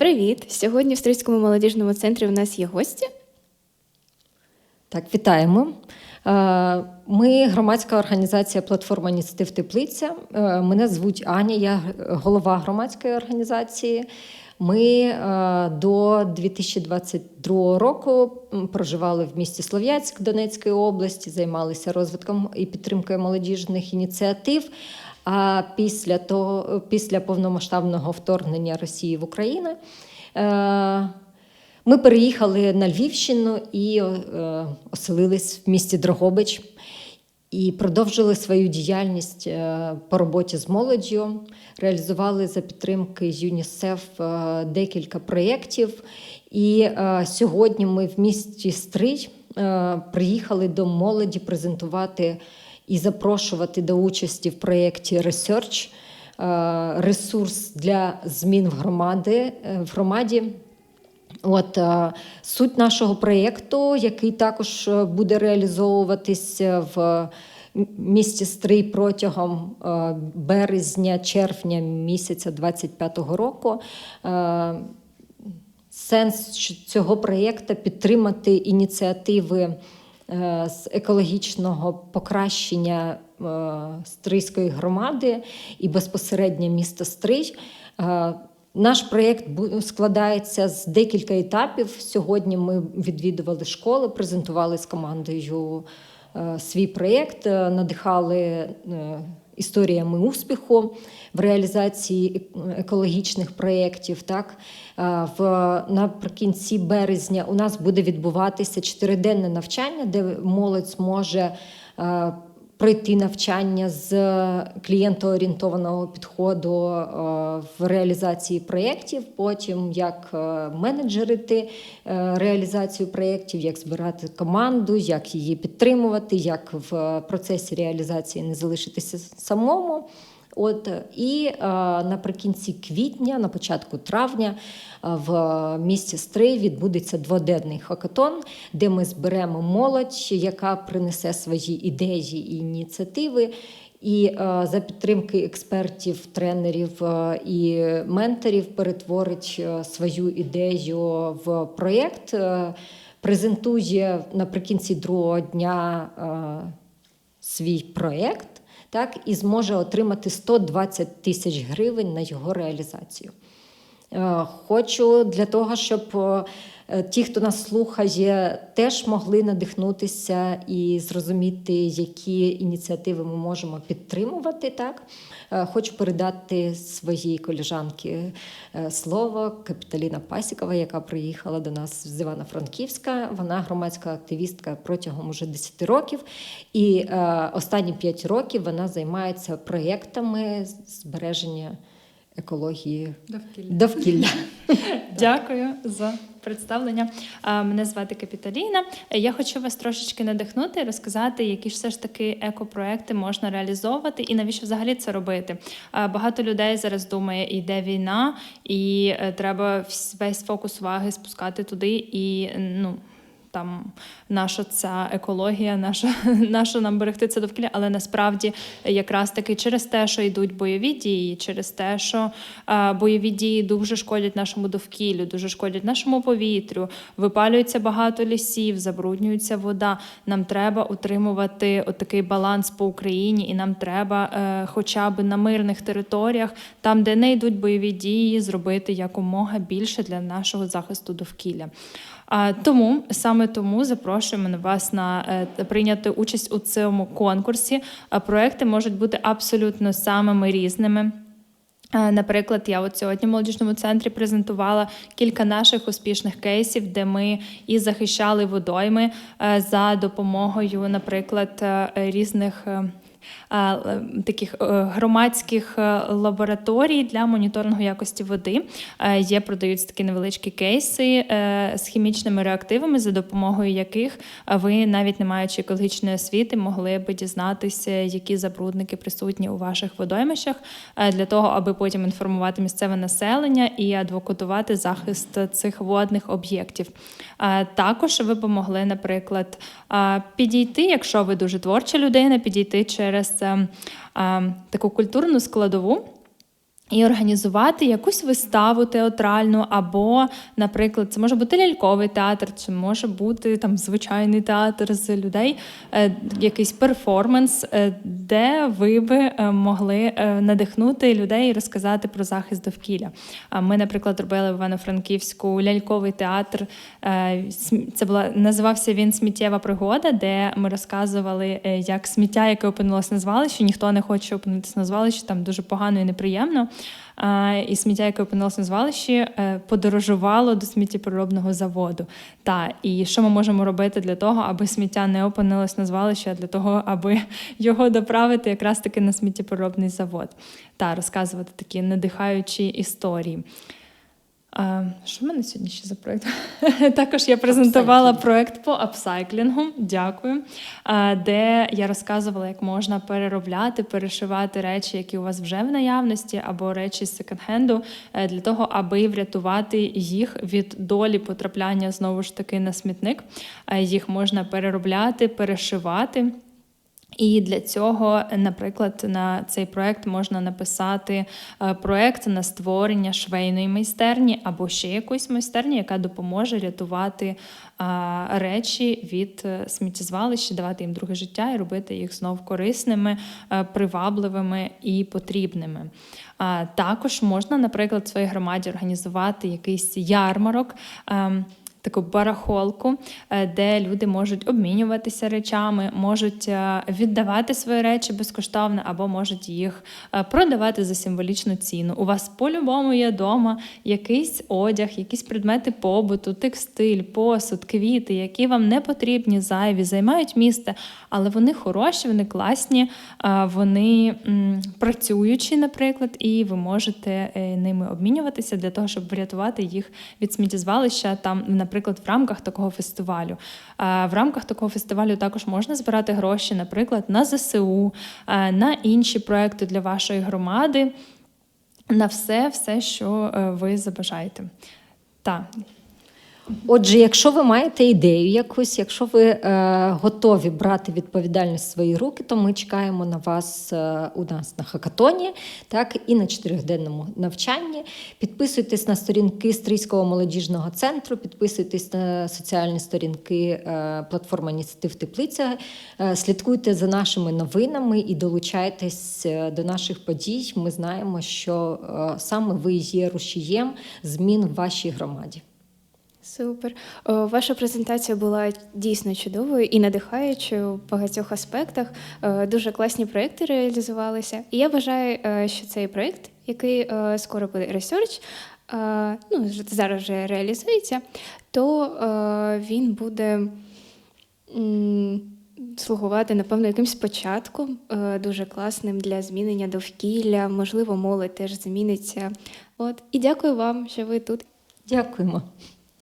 Привіт! Сьогодні в Стрийському молодіжному центрі у нас є гості. Так, вітаємо. Е, Ми громадська організація Платформа ініціатив Теплиця. Е, Мене звуть Аня, я голова громадської організації. Ми е, до 2022 року проживали в місті Слов'янськ Донецької області, займалися розвитком і підтримкою молодіжних ініціатив. А після того, після повномасштабного вторгнення Росії в Україну. е, ми переїхали на Львівщину і е, оселились в місті Дрогобич і продовжили свою діяльність е, по роботі з молоддю, реалізували за підтримки ЮНІСЕФ декілька проєктів. І сьогодні ми в місті Стрий приїхали до молоді презентувати і запрошувати до участі в проєкті Research, е, ресурс для змін в громади е, в громаді. От е, суть нашого проєкту, який також буде реалізовуватися в місті Стрий протягом березня-червня місяця 25-го року. Сенс цього проєкту підтримати ініціативи з екологічного покращення е, Стрийської громади і безпосередньо міста Стрий. Е, Наш проєкт складається з декілька етапів. Сьогодні ми відвідували школи, презентували з командою е, свій проєкт, е, надихали е, історіями успіху в реалізації екологічних проєктів. Так Е, в наприкінці березня у нас буде відбуватися чотириденне навчання, де молодь зможе. Пройти навчання з клієнтоорієнтованого підходу е, в реалізації проєктів, потім як е, менеджерити е, реалізацію проєктів, як збирати команду, як її підтримувати, як в процесі реалізації не залишитися самому. От і е, наприкінці квітня, на початку травня, е, в місті Стрий відбудеться дводенний хакатон, де ми зберемо молодь, яка принесе свої ідеї і ініціативи. І е, за підтримки експертів, тренерів і менторів перетворить свою ідею в проєкт, презентує наприкінці другого дня свій проєкт, так, і зможе отримати 120 тисяч гривень на його реалізацію. Е, Хочу для того, щоб е, ті, хто нас слухає, теж могли надихнутися і зрозуміти, які ініціативи ми можемо підтримувати. Так? Е, Хочу передати своїй коліжанці е, слово Капіталіна Пасікова, яка приїхала до нас з Івано-Франківська. Вона громадська активістка протягом уже 10 років. І останні 5 років вона займається проєктами збереження екології Довкілля. довкілля. Дякую за представлення. Мене звати Капіталіна. Я хочу вас трошечки надихнути розказати, які ж все ж таки екопроекти можна реалізовувати і навіщо взагалі це робити. Багато людей зараз думає, йде війна, і е, треба весь фокус уваги спускати туди і ну. Там наша ця екологія, наша, наша нам берегти це довкілля, але насправді якраз таки через те, що йдуть бойові дії, через те, що е, бойові дії дуже шкодять нашому довкіллю, дуже шкодять нашому повітрю, випалюється багато лісів, забруднюється вода. Нам треба утримувати отакий баланс по Україні, і нам треба, е, хоча б на мирних територіях, там, де не йдуть бойові дії, зробити якомога більше для нашого захисту довкілля. Тому саме тому запрошуємо на вас на е, прийняти участь у цьому конкурсі. Проекти можуть бути абсолютно самими різними. Наприклад, я от сьогодні в молодіжному центрі презентувала кілька наших успішних кейсів, де ми і захищали водойми е, за допомогою, наприклад, е, різних. Таких е, громадських е, лабораторій для моніторингу якості води Е, є продаються такі невеличкі кейси з хімічними реактивами, за допомогою яких ви, навіть не маючи екологічної освіти, могли би дізнатися, які забрудники присутні у ваших водоймищах, для того, аби потім інформувати місцеве населення і адвокатувати захист цих водних об'єктів. Також ви б могли, наприклад, підійти, якщо ви дуже творча людина, підійти через е, е, таку культурну складову. І організувати якусь виставу театральну, або, наприклад, це може бути ляльковий театр, чи може бути там звичайний театр з людей, е, якийсь перформанс, е, де ви би е, могли надихнути людей і розказати про захист довкілля. А Ми, наприклад, робили в Івано-Франківську ляльковий театр. Це була називався він Сміттєва пригода, де ми розказували, як сміття, яке опинилось на звалищі, ніхто не хоче опинитися на звалищі, там дуже погано і неприємно. І сміття, яке опинилося на звалищі, е, подорожувало до сміттєпереробного заводу. Та і що ми можемо робити для того, аби сміття не опинилось на звалищі, а для того, аби його доправити якраз таки на сміттєпереробний завод та розказувати такі надихаючі історії. А, що в мене сьогодні ще за проєкт? Також я презентувала проєкт по апсайклінгу. Дякую. А, де я розказувала, як можна переробляти, перешивати речі, які у вас вже в наявності, або речі з секонд-хенду, е, для того, аби врятувати їх від долі потрапляння знову ж таки на смітник. Е, Їх можна переробляти, перешивати. І для цього, наприклад, на цей проект можна написати е, проект на створення швейної майстерні або ще якоїсь майстерні, яка допоможе рятувати речі від е, сміттєзвалища, давати їм друге життя і робити їх знов корисними, е, привабливими і потрібними. Також можна, наприклад, в своїй громаді організувати якийсь ярмарок. Таку барахолку, е, де люди можуть обмінюватися речами, можуть е, віддавати свої речі безкоштовно, або можуть їх е, продавати за символічну ціну. У вас по-любому є вдома якийсь одяг, якісь предмети побуту, текстиль, посуд, квіти, які вам не потрібні, зайві, займають місце, але вони хороші, вони класні, вони працюючі, наприклад, і ви можете ними обмінюватися для того, щоб врятувати їх від сміттєзвалища там, наприклад, в рамках такого фестивалю. В рамках такого фестивалю також можна збирати гроші, наприклад, на ЗСУ, на інші проекти для вашої громади, на все, все, що е, ви забажаєте. Так, Отже, якщо ви маєте ідею якусь, якщо ви е, готові брати відповідальність в свої руки, то ми чекаємо на вас е, у нас на хакатоні, так і на чотирьохденному навчанні. Підписуйтесь на сторінки Стрийського молодіжного центру, підписуйтесь на соціальні сторінки е, платформи Ініціатив Теплиця. Е, слідкуйте за нашими новинами і долучайтесь е, до наших подій. Ми знаємо, що е, саме ви є рушієм змін в вашій громаді. Супер. О, ваша презентація була дійсно чудовою і надихаючою в багатьох аспектах. Е, Дуже класні проекти реалізувалися. І я вважаю, е, що цей проект, який е, скоро буде ресерч, ну зараз вже реалізується, то е, він буде. Слугувати, напевно, якимсь початком дуже класним для змінення довкілля. Можливо, молодь теж зміниться. От і дякую вам, що ви тут. Дякуємо.